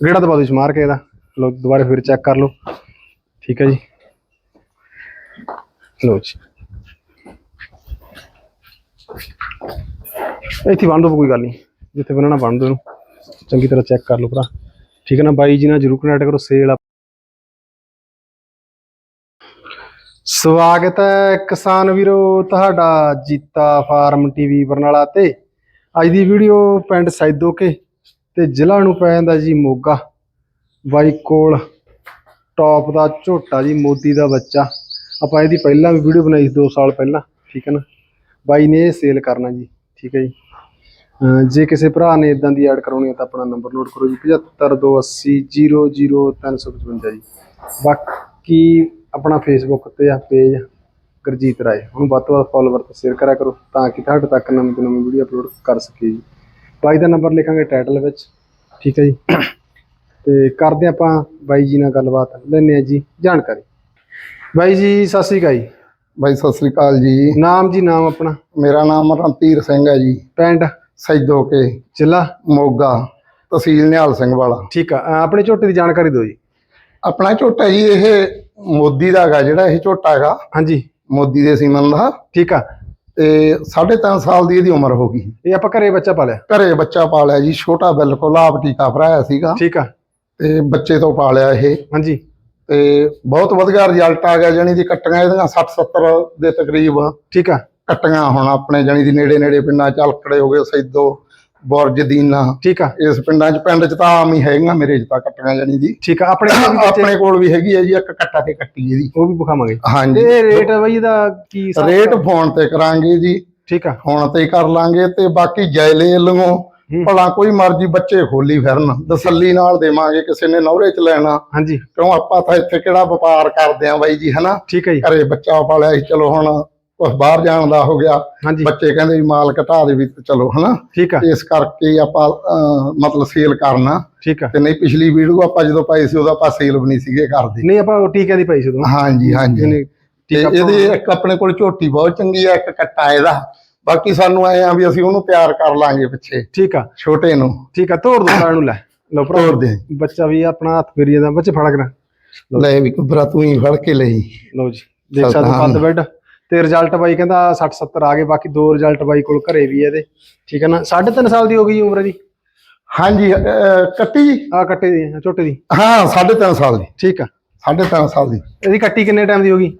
ਗੇੜਾ ਦਬਾ ਦਿਓ ਜੀ, ਮਾਰ ਕੇ ਇਹਦਾ। ਲੋ ਦੁਬਾਰਾ ਫਿਰ ਚੈੱਕ ਕਰ ਲਓ। ਠੀਕ ਹੈ ਜੀ। ਲਓ ਜੀ। ਇੱਥੇ ਬੰਨ ਦਿਓ ਕੋਈ ਗੱਲ ਨਹੀਂ। ਜਿੱਥੇ ਬੰਨਣਾ, ਬੰਨ ਦਿਓ ਇਹਨੂੰ। ਚੰਗੀ ਤਰ੍ਹਾਂ ਚੈੱਕ ਕਰ ਲਓ ਭਰਾ। ਠੀਕ ਹੈ ਨਾ, ਬਾਈ ਜੀ ਨਾਲ ਜਰੂਰ ਕਨੈਕਟ ਕਰੋ ਸੇਲ ਆ। ਸਵਾਗਤ ਹੈ ਕਿਸਾਨ ਵੀਰੋ, ਤੁਹਾਡਾ ਜੀਤਾ ਫਾਰਮ ਟੀਵੀ ਬਰਨਾਲਾ ਤੇ। ਅੱਜ ਦੀ ਵੀਡੀਓ ਪਿੰਡ ਸੈਦੋਕੇ। ਤੇ ਜ਼ਿਲ੍ਹਾ ਨੂੰ ਪੈ ਜਾਂਦਾ ਜੀ ਮੋਗਾ। ਬਾਈ ਕੋਲ ਟੌਪ ਦਾ ਝੋਟਾ ਜੀ, ਮੋਦੀ ਦਾ ਬੱਚਾ। ਆਪਾਂ ਇਹਦੀ ਪਹਿਲਾਂ ਵੀ ਵੀਡੀਓ ਬਣਾਈ ਸੀ 2 ਸਾਲ ਪਹਿਲਾਂ, ਠੀਕ ਹੈ ਨਾ? ਬਾਈ ਨੇ ਇਹ ਸੇਲ ਕਰਨਾ ਜੀ, ਠੀਕ ਹੈ ਜੀ। ਜੇ ਕਿਸੇ ਭਰਾ ਨੇ ਇਦਾਂ ਦੀ ਐਡ ਕਰਾਉਣੀ ਹੈ ਤਾਂ ਆਪਣਾ ਨੰਬਰ ਨੋਟ ਕਰੋ ਜੀ 7528000355 ਜੀ। ਬਾਕੀ ਆਪਣਾ ਫੇਸਬੁੱਕ ਤੇ ਆ ਪੇਜ ਗੁਰਜੀਤ ਰਾਏ, ਉਹਨੂੰ ਵੱਧ ਤੋਂ ਵੱਧ ਫੋਲੋਵਰ ਤੇ ਸ਼ੇਅਰ ਕਰਿਆ ਕਰੋ, ਤਾਂ ਕਿ ਤੁਹਾਡੇ ਤੱਕ ਨਵੀਂ ਤੋਂ ਨਵੀਂ ਵੀਡੀਓ ਅਪਲੋਡ ਕਰ ਸਕੀਏ ਜੀ। ਬਾਈ ਦਾ ਨੰਬਰ ਲਿਖਾਂਗੇ ਟਾਈਟਲ ਵਿੱਚ ਠੀਕ ਹੈ ਜੀ। ਤੇ ਕਰਦੇ ਆਪਾਂ ਬਾਈ ਜੀ ਨਾਲ ਗੱਲਬਾਤ ਲੈਂਦੇ ਆ ਜੀ ਜਾਣਕਾਰੀ। ਬਾਈ ਜੀ ਸਤਿ ਸ੍ਰੀ ਅਕਾਲ ਜੀ। ਬਾਈ ਸਤਿ ਸ੍ਰੀ ਅਕਾਲ ਜੀ। ਨਾਮ ਜੀ ਨਾਮ ਆਪਣਾ। ਮੇਰਾ ਨਾਮ ਰਣਧੀਰ ਸਿੰਘ ਹੈ ਜੀ। ਪਿੰਡ? ਸੈਦੋ ਕੇ। ਜ਼ਿਲ੍ਹਾ? ਮੋਗਾ। ਤਹਿਸੀਲ ਨਿਹਾਲ ਸਿੰਘ ਵਾਲਾ। ਠੀਕ ਆ। ਆਪਣੇ ਝੋਟੇ ਦੀ ਜਾਣਕਾਰੀ ਦਿਓ ਜੀ। ਆਪਣਾ ਝੋਟਾ ਜੀ ਇਹ ਮੋਦੀ ਦਾ ਹੈਗਾ ਜਿਹੜਾ ਇਹ ਝੋਟਾ ਹੈਗਾ। ਹਾਂਜੀ। ਮੋਦੀ ਦੇ ਸੀਮਨ ਦਾ। ਠੀਕ ਆ। ਤੇ 3.5 ਸਾਲ ਦੀ ਇਹਦੀ ਉਮਰ ਹੋ ਗਈ। ਇਹ ਆਪਾਂ ਘਰੇ ਬੱਚਾ ਪਾਲਿਆ ਘਰੇ ਬੱਚਾ ਪਾਲਿਆ ਜੀ ਛੋਟਾ ਬਿਲਕੁਲ ਆਪ ਟੀਕਾ ਭਰਾਇਆ ਸੀਗਾ। ਠੀਕ ਆ। ਤੇ ਬੱਚੇ ਤੋਂ ਪਾਲਿਆ ਇਹ। ਹਾਂਜੀ। ਤੇ ਬਹੁਤ ਵਧੀਆ ਰਿਜ਼ਲਟ ਆ ਗਿਆ ਜਣੀ ਦੀ ਕੱਟੀਆਂ ਇਹਦੀਆਂ 60 70 ਦੇ ਤਕਰੀਬ ਠੀਕ ਆ। ਕੱਟੀਆਂ ਹੁਣ ਆਪਣੇ ਜਣੀ ਦੀ ਨੇੜੇ ਨੇੜੇ ਪਿੰਡਾਂ ਚੱਲਕੜੇ ਹੋ ਗਏ ਸੈਦੋ ਬੁਰਜ ਦੀਨਾ। ਠੀਕ ਆ। ਇਸ ਪਿੰਡਾਂ 'ਚ ਪਿੰਡ 'ਚ ਤਾਂ ਆਮ ਹੀ ਹੈਗੀਆਂ ਮੇਰੇ 'ਚ ਤਾਂ ਕੱਟੀਆਂ ਜਾਣੀ ਦੀ। ਠੀਕ ਆ ਆਪਣੇ ਕੋਲ ਵੀ ਬੱਚੇ- ਆਪਣੇ ਕੋਲ ਵੀ ਹੈਗੀ ਹੈ ਜੀ ਇੱਕ ਕੱਟਾ ਤੇ ਕੱਟੀ ਇਹਦੀ। ਉਹ ਵੀ ਵਿਖਾਵਾਂਗੇ। ਹਾਂਜੀ। ਤੇ ਰੇਟ ਬਈ ਇਹਦਾ ਕੀ ਰੇਟ ਫੋਨ ਤੇ ਕਰਾਂਗੇ ਜੀ। ਠੀਕ ਆ। ਫੋਨ ਤੇ ਕਰ ਲਾਂਗੇ ਤੇ ਬਾਕੀ ਜੈਲੇ ਲੰਗੋ। ਭਲਾ ਕੋਈ ਮਰਜ਼ੀ ਬੱਚੇ ਖੋਲੀ ਫਿਰਨ। ਤਸੱਲੀ ਨਾਲ ਦੇਵਾਂਗੇ ਕਿਸੇ ਨੇ ਨੌਰੇ 'ਚ ਲੈਣਾ। ਹਾਂਜੀ। ਕਿਉਂ ਆਪਾਂ ਤਾਂ ਇੱਥੇ ਕਿਹੜਾ ਵਪਾਰ ਕਰਦੇ ਆਂ ਬਾਈ ਜੀ ਹਨਾ? ਠੀਕ ਹੈ ਜੀ। ਘਰੇ ਬੱਚਾ ਪਾਲਿਆ ਚਲੋ ਹੁਣ ਕੁਛ ਬਾਹਰ ਜਾਣ ਦਾ ਹੋ ਗਿਆ ਹਾਂਜੀ। ਬੱਚੇ ਕਹਿੰਦੇ ਵੀ ਮਾਲ ਘਟਾ ਦੇ ਵੀ ਚਲੋ ਹਨਾ? ਠੀਕ ਆ। ਇਸ ਕਰਕੇ ਆਪਾਂ ਮਤਲਬ ਸੇਲ ਕਰਨਾ। ਠੀਕ ਆ। ਤੇ ਨਹੀਂ ਪਿਛਲੀ ਵੀਡੀਓ ਆਪਾਂ ਜਦੋਂ ਪਾਈ ਸੀ ਉਦੋਂ ਆਪਾਂ ਸੇਲ ਵੀ ਨਹੀਂ ਸੀਗੇ ਕਰਦੇ। ਨਹੀਂ ਆਪਾਂ ਉਹ ਟੀਕੇ ਦੀ ਪਾਈ ਸੀ ਉਦੋਂ। ਹਾਂਜੀ ਹਾਂਜੀ। ਤੇ ਇਹਦੇ ਇੱਕ ਆਪਣੇ ਕੋਲ ਝੋਟੀ ਬਹੁਤ ਚੰਗੀ ਆ ਇੱਕ ਕੱਟਾ ਇਹਦਾ। ਬਾਕੀ ਸਾਨੂੰ ਆਏ ਆ ਵੀ ਅਸੀਂ ਉਹਨੂੰ ਤਿਆਰ ਕਰ ਲਾਂਗੇ ਪਿੱਛੇ। ਠੀਕ ਆ। ਛੋਟੇ ਨੂੰ। ਠੀਕ ਆ ਤੋੜ ਦੋ ਨੂੰ ਲੈ। ਭਰਾ ਤੋੜ ਦੇ। ਬੱਚਾ ਵੀ ਆਪਣਾ ਹੱਥ ਫੇਰੀ ਜਾਂਦਾ ਬੱਚੇ ਫੜਾ ਕਰਾਂ ਲੈ ਵੀ ਕੁਬਰਾ ਤੂੰ ਹੀ ਫੜ ਕੇ ਲਈ। ਲਓ ਜੀ ਦੇਖ ਸਕਦੇ ਕੱਦ ਬੈੱਡ। ਤੇ ਰਿਜ਼ਲਟ ਬਾਈ ਕਹਿੰਦਾ 60 70 ਆ ਗਏ ਬਾਕੀ ਦੋ ਰਿਜ਼ਲਟ ਬਾਈ ਕੋਲ ਘਰੇ ਵੀ ਇਹਦੇ। ਠੀਕ ਹੈ ਨਾ? 3.5 ਸਾਲ ਦੀ ਹੋ ਗਈ ਉਮਰ ਦੀ ਹਾਂਜੀ ਅਹ, ਕੱਟੀ ਜੀ? ਆ ਕੱਟੇ ਦੀ ਛੋਟੇ ਦੀ। ਹਾਂ 3.5 ਸਾਲ ਦੀ। ਠੀਕ ਆ। 3.5 ਸਾਲ ਦੀ। ਇਹਦੀ ਕੱਟੀ ਕਿੰਨੇ ਟਾਈਮ ਦੀ ਹੋ ਗਈ?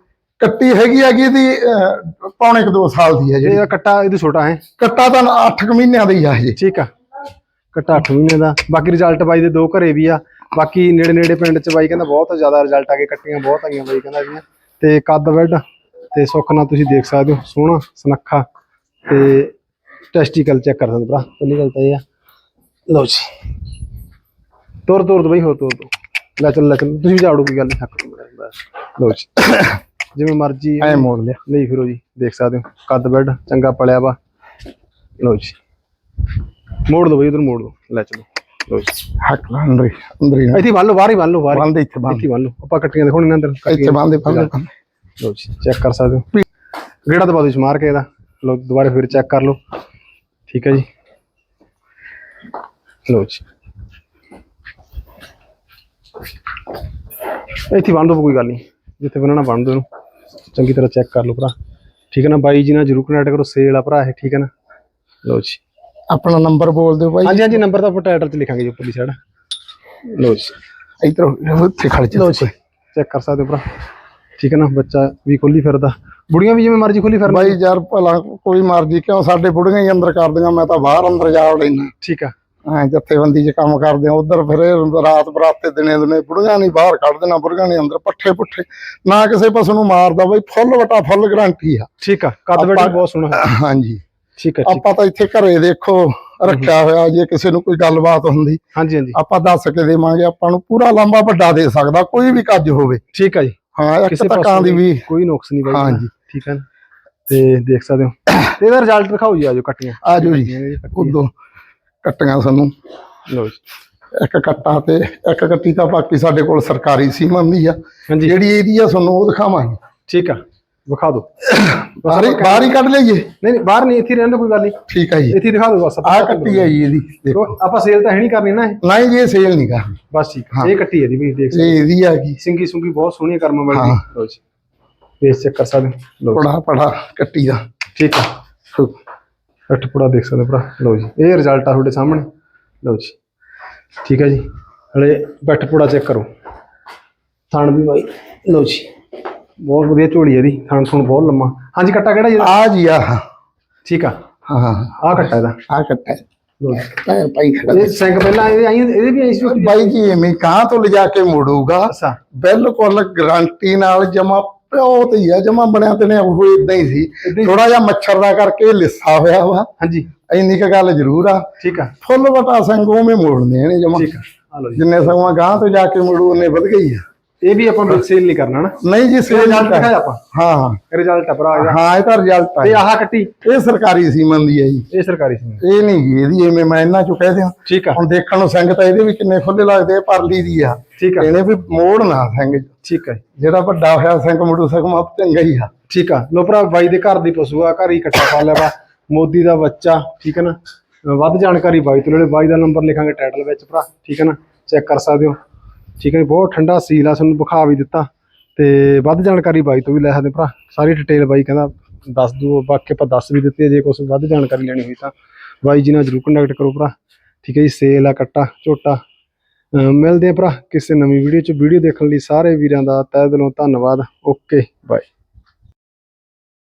ਕੱਟੀ ਹੈਗੀ ਹੈਗੀ ਇਹਦੀ ਅਹ, ਪੌਣੇ ਕੁ 2 ਸਾਲ ਦੀ ਹੈ ਜਿਹੜੀ। ਇਹਦਾ ਕੱਟਾ ਇਹਦੀ ਛੋਟਾ ਹੈ। ਕੱਟਾ ਤਾਂ 8 ਮਹੀਨਿਆਂ ਦਾ ਹੀ ਆ ਜੀ ਠੀਕ ਆ। ਕੱਟਾ 8 ਮਹੀਨੇ ਦਾ। ਬਾਕੀ ਰਿਜ਼ਲਟ ਬਾਈ ਦੇ ਦੋ ਘਰੇ ਵੀ ਆ। ਬਾਕੀ ਨੇੜੇ ਨੇੜੇ ਪਿੰਡ ਚ ਬਾਈ ਕਹਿੰਦਾ ਬਹੁਤ ਜ਼ਿਆਦਾ ਰਿਜ਼ਲਟ ਆ ਗਏ ਕੱਟੀਆਂ ਬਹੁਤ ਆਈਆਂ ਬਾਈ ਕਹਿੰਦਾ ਇਹਦੀਆਂ। ਤੇ ਕੱਦ ਬੈੱਡ ਤੇ ਸੁੱਖ ਨਾਲ ਤੁਸੀਂ ਦੇਖ ਸਕਦੇ ਹੋ ਸੋਹਣਾ ਸੁਨੱਖਾ ਤੇ ਟੈਸਟੀਕਲ ਚੈੱਕ ਕਰ ਸਕਦੇ ਭਰਾ। ਪਹਿਲੀ ਗੱਲ ਤਾਂ ਇਹ ਆ। ਲਓ ਜੀ। ਤੋਰ ਤੋਰ ਦੋ ਬਾਈ ਹੋਰ ਤੋਰ ਦੋ ਲੈ ਚੱਲ ਲੈ ਚੱਲ। ਤੁਸੀਂ ਵੀ ਝਾੜੋ ਕੋਈ ਗੱਲ ਨਹੀਂ ਬਸ। ਲਓ ਜੀ। ਜਿਵੇਂ ਮਰਜ਼ੀ ਐ ਮੋੜ ਲਿਆ। ਨਹੀਂ ਫਿਰੋ ਜੀ ਦੇਖ ਸਕਦੇ ਹੋ। ਕੱਦ ਬੈੱਡ ਚੰਗਾ ਪਲਿਆ ਵਾ। ਲਓ ਜੀ। ਮੋੜ ਦੋ ਬਈ ਉਧਰ ਮੋੜ ਦੋ। ਲੈ ਚਲੋ। ਲਓ ਜੀ। ਹੱਕ ਲਾ ਅੰਦਰ ਅੰਦਰ ਇੱਥੇ ਬੰਨ ਲਓ ਬਾਹਰ ਹੀ ਬੰਨ ਲਓ ਬਾਹਰ ਇੱਥੇ ਬੰਦ ਇੱਥੇ ਬੰਨ ਲਓ। ਆਪਾਂ ਕੱਟੀਆਂ ਦਿਖਾਉਣੀਆਂ ਅੰਦਰ ਇੱਥੇ ਕੱਟੀਆਂ। ਬੰਦ ਬੰਦ ਲਓ ਜੀ ਚੈੱਕ ਕਰ ਸਕਦੇ ਹੋ। ਗੇੜਾ ਦਬਾ ਦਿਓ ਜੀ ਮਾਰ ਕੇ ਇਹਦਾ। ਲਓ ਦੁਬਾਰਾ ਫਿਰ ਚੈੱਕ ਕਰ ਲਓ। ਠੀਕ ਹੈ ਜੀ। ਲਓ ਜੀ। ਇੱਥੇ ਬੰਨ ਦੋ ਕੋਈ ਗੱਲ ਨਹੀਂ। ਜਿੱਥੇ ਬੰਨਣਾ ਬੰਨ ਦੋ ਇਹਨੂੰ। ਚੰਗੀ ਤਰ੍ਹਾਂ ਚੈੱਕ ਕਰ ਲਓ ਭਰਾ। ਠੀਕ ਹੈ ਨਾ ਬਾਈ ਜੀ ਨਾਲ ਜਰੂਰ ਕਨੈਕਟ ਕਰੋ ਸੇਲ ਆ ਭਰਾ ਇਹ ਠੀਕ ਹੈ ਨਾ। ਲਓ ਜੀ। ਆਪਣਾ ਨੰਬਰ ਬੋਲ ਦਿਓ ਬਾਈ। ਹਾਂਜੀ ਹਾਂਜੀ ਨੰਬਰ ਤਾਂ ਆਪਾਂ ਟਾਈਟਲ 'ਚ ਲਿਖਾਂਗੇ ਜੀ ਉੱਪਰਲੀ ਸਾਈਡ ਲਓ ਜੀ। ਇਧਰ ਉੱਥੇ ਖੜ ਜਾ। ਜੀ। ਚੈੱਕ ਕਰ ਸਕਦੇ ਹੋ ਭਰਾ। ਠੀਕ ਹੈ ਨਾ ਬੱਚਾ ਵੀ ਖੁੱਲੀ ਫਿਰਦਾ। ਬੁੜੀਆਂ ਵੀ ਜਿਵੇਂ ਮਰਜ਼ੀ ਖੁੱਲੀ ਫਿਰਨ। ਬਾਈ ਯਾਰ ਭਲਾ ਕੋਈ ਮਰਜ਼ੀ ਕਿਉਂ ਸਾਡੇ ਬੁੜੀਆਂ ਹੀ ਅੰਦਰ ਕਰਦੀਆਂ ਮੈਂ ਤਾਂ ਬਾਹਰ ਅੰਦਰ ਜਾ ਵੜਨਾ। ਠੀਕ ਆ। ਹਾਂ ਜੱਥੇਬੰਦੀ 'ਚ ਕੰਮ ਕਰਦੇ ਆ ਉਧਰ ਫਿਰ ਇਹ ਰਾਤ ਬਰਾਤੇ ਦਿਨੇ ਦਿਨੇ ਬੁੜੀਆਂ ਨਹੀਂ ਬਾਹਰ ਕੱਢ ਦੇਣਾ ਬੁੜੀਆਂ ਨੇ ਅੰਦਰ ਪੱਠੇ ਪੁੱਠੇ। ਨਾ ਕਿਸੇ ਪਸ਼ੂ ਨੂੰ ਮਾਰਦਾ ਬਾਈ ਫੁੱਲ ਵਟਾ ਫੁੱਲ ਗਰੰਟੀ ਆ। ਠੀਕ ਆ ਕੱਦ ਆਪਾਂ- ਬਹੁਤ ਸੋਹਣਾ। ਹਾਂਜੀ। ਠੀਕ ਆ। ਆਪਾਂ ਤਾਂ ਇੱਥੇ ਘਰੇ ਦੇਖੋ ਰੱਖਿਆ ਹੋਇਆ ਜੇ ਕਿਸੇ ਨੂੰ ਕੋਈ ਗੱਲਬਾਤ ਹੁੰਦੀ। ਹਾਂਜੀ ਹਾਂਜੀ। ਆਪਾਂ ਦੱਸ ਕੇ ਦੇਵਾਂਗੇ ਆਪਾਂ ਨੂੰ ਪੂਰਾ ਲੰਬਾ ਵੱਡਾ ਦੇ ਸਕਦਾ ਕੋਈ ਵੀ ਕੱਜ ਹੋਵੇ। ਠੀਕ ਆ ਜੀ। ਹਾਂ ਇੱਕ ਕਿਸੇ ਪਾਸੋਂ ਦੀ ਵੀ। ਕੋਈ ਨੁਕਸ ਨਹੀਂ ਬਾਈ ਹਾਂਜੀ। ਠੀਕ ਆ ਨਾ? ਤੇ ਦੇਖ ਸਕਦੇ ਹੋ। ਤੇ ਇਹਦਾ ਰਿਜ਼ਲਟ ਦਿਖਾਓ ਜੀ ਆਜੋ ਕੱਟੀਆਂ। ਆਜੋ ਜੀ। ਉਦੋਂ ਕੱਟੀਆਂ ਸਾਨੂੰ। ਲਓ ਜੀ। ਇੱਕ ਕੱਟਾ ਤੇ ਇੱਕ ਕੱਟੀ ਤਾਂ ਬਾਕੀ ਸਾਡੇ ਕੋਲ ਸਰਕਾਰੀ ਸੀਮਨ ਦੀ ਆ। ਹਾਂਜੀ। ਜਿਹੜੀ ਇਹਦੀ ਆ ਤੁਹਾਨੂੰ ਉਹ ਦਿਖਾਵਾਂਗੇ। ਠੀਕ ਆ। ਵਿਖਾ ਦਿਓ। ਬਾਹਰ ਹੀ ਬਾਹਰ ਹੀ ਕੱਢ ਲਈਏ। ਨਹੀਂ ਨਹੀਂ ਬਾਹਰ ਨਹੀਂ ਇੱਥੇ ਰਹਿਣ ਦਿਓ ਕੋਈ ਗੱਲ ਨਹੀਂ। ਠੀਕ ਹੈ ਜੀ। ਇੱਥੇ ਦਿਖਾ ਦਿਓ ਬਸ ਆਹ ਕੱਟੀ ਹੈ ਜੀ ਇਹਦੀ ਦੇਖੋ ਦੇਖੋ। ਆਪਾਂ ਸੇਲ ਤਾਂ ਹੈ ਨਹੀਂ ਕਰਨੀ ਨਾ ਇਹ। ਨਹੀਂ ਜੀ ਇਹ ਸੇਲ ਨਹੀਂ ਕਰਨੀ। ਬਸ ਠੀਕ। ਇਹ ਕੱਟੀ ਹੈ ਦੀ ਵੀ ਦੇਖ ਸਕਦੇ ਇਹ ਇਹਦੀ ਆ ਗਈ। ਸਿੰਗੀ ਸੁੰਗੀ ਬਹੁਤ ਸੋਹਣੀ ਕਰਮ ਵਾਲੀ। ਦੀ ਲਓ ਜੀ। ਫੇਸ ਚੈੱਕ ਕਰ ਸਕਦੇ ਜੀ। ਪੜਾ ਪੜਾ ਕੱਟੀ ਦਾ। ਠੀਕ ਹੈ। ਅੱਠ ਪੁੜਾ ਦੇਖ ਸਕਦੇ ਭਰਾ। ਲਓ ਜੀ ਇਹ ਰਿਜ਼ਲਟ ਆ ਤੁਹਾਡੇ ਸਾਹਮਣੇ। ਲਓ ਜੀ। ਠੀਕ ਹੈ ਜੀ। ਹਲੇ ਬੱਠ ਪੁੜਾ ਚੈੱਕ ਕਰੋ। ਥਣ ਵੀ ਬਾਈ ਲਓ ਜੀ। ਬਹੁਤ ਵਧੀਆ ਝੋਲੀ ਹੈ ਇਹਦੀ ਥਣ ਥਣ ਬਹੁਤ ਲੰਮਾ। ਹਾਂਜੀ ਕੱਟਾ ਕਿਹੜਾ ਜੀ ਇਹਦਾ? ਆ ਜੀ ਆ ਹਾਂ ਠੀਕ ਆ। ਹਾਂ ਆਹ ਕੱਟਾ ਇਹਦਾ। ਆ ਕੱਟਾ ਹੈ। ਲਓ ਜੀ। ਪੈਰ ਪਾਈ ਖੜਾ ਇਹ ਸਿੰਘ ਪਹਿਲਾਂ ਇਹਦੇ ਆਈ ਇਹਦੇ ਵੀ ਆਈ ਸੀ ਝੋਟੀ? ਬਾਈ ਜੀ ਐਵੇਂ ਕਾਂ ਤੋਂ ਲਿਜਾ ਕੇ ਮੋੜੂਗਾ? ਅੱਛਾ। ਬਿਲਕੁਲ ਗਾਰੰਟੀ ਨਾਲ ਜਮਾ ਪਿਓ ਤੇ ਹੀ ਆ ਜਮਾ ਬਣਿਆ ਤੇ ਨੇ ਉਹ ਇਦਾਂ ਹੀ ਸੀ। ਹੀ? ਥੋੜਾ ਜਿਹਾ ਮੱਛਰ ਦਾ ਕਰਕੇ ਲਿੱਸਾ ਹੋਇਆ ਵਾ। ਹਾਂਜੀ। ਇੰਨੀ ਕੁ ਗੱਲ ਜ਼ਰੂਰ ਆ। ਠੀਕ ਆ। ਫੁੱਲ ਵਟਾ ਸਿੰਘ ਉਵੇਂ ਮੋੜਨੇ ਨੇ ਜਮਾ। ਠੀਕ ਆ। ਆ ਲਓ ਜੀ। ਜਿੰਨੇ ਸਮਾਂ ਗਾਂ ਤੋਂ ਜਾ ਕੇ ਮੋੜੂ ਉਹਨੇ ਵਧ ਗਈ ਆ। ਇਹ ਵੀ ਆਪਾਂ ਬਿਲ ਸੇਲ ਨਹੀਂ ਕਰਨਾ ਨਾ। ਨਹੀਂ ਜੀ ਸੇਲ ਰਿਜ਼ਲਟ ਦਿਖਾਇਆ ਆਪਾਂ। ਹਾਂ ਹਾਂ। ਰਿਜ਼ਲਟ ਆ ਭਰਾ ਇਹਦਾ। ਹਾਂ ਇਹ ਤਾਂ ਰਿਜ਼ਲਟ ਤੇ ਆ ਆਹ ਕੱਟੀ। ਇਹ ਸਰਕਾਰੀ ਸੀਮਨ ਦੀ ਹੈ ਜੀ। ਇਹ ਸਰਕਾਰੀ ਸੀ ਇਹ ਨਹੀਂ ਗੀ ਇਹਦੀ ਐਵੇਂ ਮੈਂ ਇਹਨਾਂ ਚੋਂ ਕਹਿ ਦਿਆਂ। ਠੀਕ ਆ। ਹੁਣ ਦੇਖਣ ਨੂੰ ਸਿੰਘ ਤਾਂ ਇਹਦੇ ਵੀ ਕਿੰਨੇ ਖੁੱਲੇ ਲੱਗਦੇ ਆ ਪਰਲੀ ਦੀ ਆ। ਠੀਕ ਆ। ਇਹਨੇ ਵੀ ਮੋੜ ਨਾ ਸਿੰਘ। ਠੀਕ ਆ ਜਿਹੜਾ ਵੱਡਾ ਹੋਇਆ ਸਿੰਘ ਮੁੜੂ ਸਕਮਾ ਚੰਗਾ ਹੀ ਆ। ਠੀਕ ਆ। ਲੋ ਭਰਾ ਬਾਈ ਦੇ ਘਰ ਦੀ ਪਸ਼ੂ ਆ ਘਰ ਹੀ ਇਕੱਠਾ ਪਾ ਲਿਆ ਵਾ। ਮੋਦੀ ਦਾ ਬੱਚਾ ਠੀਕ ਹੈ ਨਾ? ਅਹ ਵੱਧ ਜਾਣਕਾਰੀ ਬਾਈ ਤੋਂ ਲੈ ਲਿਓ। ਬਾਈ ਦਾ ਨੰਬਰ ਲਿਖਾਂਗੇ ਟਾਈਟਲ ਵਿੱਚ ਭਰਾ। ਠੀਕ ਹੈ ਨਾ? ਚੈੱਕ ਕਰ ਸਕਦੇ ਹੋ। ਠੀਕ ਹੈ ਜੀ, ਬਹੁਤ ਠੰਡਾ ਸੀਲ ਆ ਤੁਹਾਨੂੰ ਵਿਖਾ ਵੀ ਦਿੱਤਾ ਤੇ ਵੱਧ ਜਾਣਕਾਰੀ ਬਾਈ ਤੋਂ ਵੀ ਲੈ ਸਕਦੇ ਭਰਾ ਸਾਰੀ ਡਿਟੇਲ ਬਾਈ ਕਹਿੰਦਾ ਦੱਸ ਦੂ ਬਾਕੀ ਆਪਾਂ ਦੱਸ ਵੀ ਦਿੱਤੀ ਜੇ ਕੁਝ ਵੱਧ ਜਾਣਕਾਰੀ ਲੈਣੀ ਹੋਈ ਤਾਂ ਬਾਈ ਜੀ ਨਾਲ ਜਰੂਰ ਕੰਟੈਕਟ ਕਰੋ ਭਰਾ ਠੀਕ ਹੈ ਜੀ ਸੇਲ ਆ ਕੱਟਾ ਝੋਟਾ ਮਿਲਦੇ ਆ ਭਰਾ ਕਿਸੇ ਨਵੀਂ ਵੀਡੀਓ ਚ ਵੀਡੀਓ ਦੇਖਣ ਲਈ ਸਾਰੇ ਵੀਰਾਂ ਦਾ ਤਹਿ ਦਿਲੋਂ ਧੰਨਵਾਦ ਓਕੇ ਬਾਏ